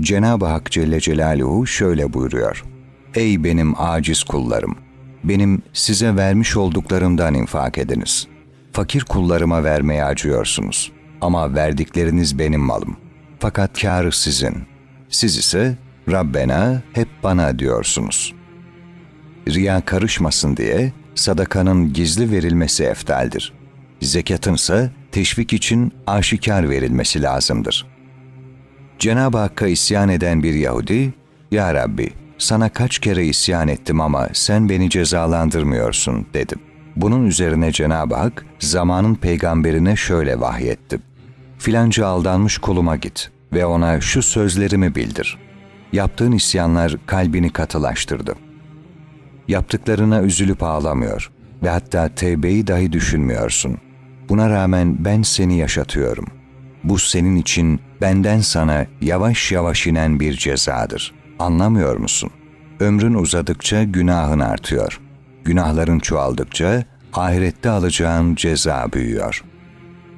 Cenab-ı Hak Celle Celaluhu şöyle buyuruyor. Ey benim aciz kullarım! Benim size vermiş olduklarımdan infak ediniz. Fakir kullarıma vermeye acıyorsunuz. Ama verdikleriniz benim malım. Fakat kârı sizin. Siz ise Rabbena hep bana diyorsunuz. Riya karışmasın diye sadakanın gizli verilmesi eftaldir. Zekatınsa teşvik için aşikar verilmesi lazımdır.'' Cenab-ı Hakk'a isyan eden bir Yahudi, ''Ya Rabbi, sana kaç kere isyan ettim ama sen beni cezalandırmıyorsun.'' dedi. Bunun üzerine Cenab-ı Hak, zamanın peygamberine şöyle vahyetti. Filanca aldanmış kuluma git ve ona şu sözlerimi bildir. Yaptığın isyanlar kalbini katılaştırdı. Yaptıklarına üzülüp ağlamıyor ve hatta tevbeyi dahi düşünmüyorsun. Buna rağmen ben seni yaşatıyorum. Bu senin için benden sana yavaş yavaş inen bir cezadır. Anlamıyor musun? Ömrün uzadıkça günahın artıyor. Günahların çoğaldıkça ahirette alacağın ceza büyüyor.''